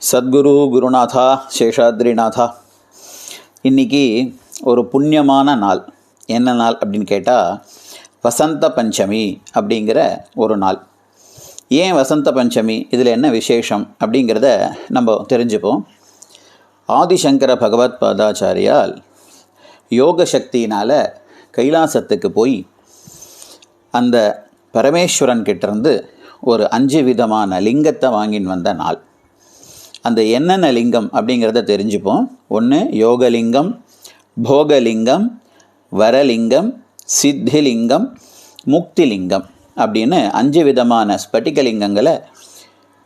சத்குரு குருநாதா சேஷாத்ரிநாதா. இன்னைக்கு ஒரு புண்ணியமான நாள். என்ன நாள் அப்படின்னு கேட்டால் வசந்த பஞ்சமி அப்படிங்கிற ஒரு நாள். ஏன் வசந்த பஞ்சமி? இதில் என்ன விசேஷம் அப்படிங்கிறத நம்ம தெரிஞ்சுப்போம். ஆதிசங்கர பகவத் பாதாச்சாரியால் யோக சக்தியினால் கைலாசத்துக்கு போய் அந்த பரமேஸ்வரன் கிட்டேருந்து ஒரு அஞ்சு விதமான லிங்கத்தை வாங்கின்னு வந்த நாள். அந்த என்னென்ன லிங்கம் அப்படிங்கிறத தெரிஞ்சுப்போம். ஒன்று யோகலிங்கம் போகலிங்கம் வரலிங்கம் சித்திலிங்கம் முக்திலிங்கம் அப்படின்னு அஞ்சு விதமான ஸ்பட்டிகலிங்கங்களை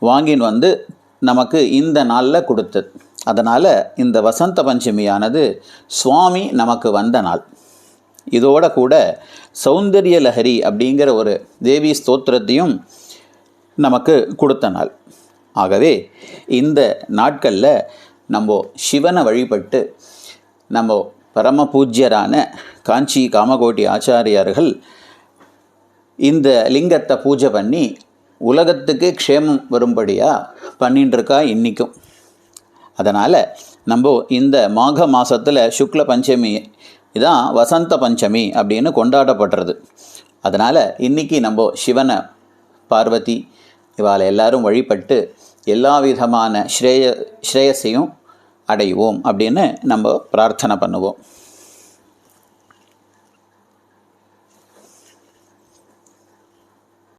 வாங்கின்னு வந்து நமக்கு இந்த நாளில் கொடுத்தது. அதனால் இந்த வசந்த பஞ்சமியானது சுவாமி நமக்கு வந்த நாள். இதோட கூட சௌந்தரிய லஹரி அப்படிங்கிற ஒரு தேவி ஸ்தோத்திரத்தையும் நமக்கு கொடுத்த நாள். ஆகவே இந்த நாட்களில் நம்ம சிவனை வழிபட்டு நம்ம பரம பூஜ்யரான காஞ்சி காமகோட்டி ஆச்சாரியார்கள் இந்த லிங்கத்தை பூஜை பண்ணி உலகத்துக்கு க்ஷேமம் வரும்படியாக பண்ணிட்டுருக்கா இன்றைக்கும் அதனால் நம்ம இந்த மாக மாதத்தில் சுக்ல பஞ்சமி இதான் வசந்த பஞ்சமி அப்படின்னு கொண்டாடப்படுறது. அதனால் இன்றைக்கி நம்ம சிவனை பார்வதி இவாளை எல்லாரும் வழிபட்டு எல்லா விதமான ஸ்ரேய ஸ்ரேயஸையும் அடைவோம் அப்படின்னு நம்ம பிரார்த்தனை பண்ணுவோம்.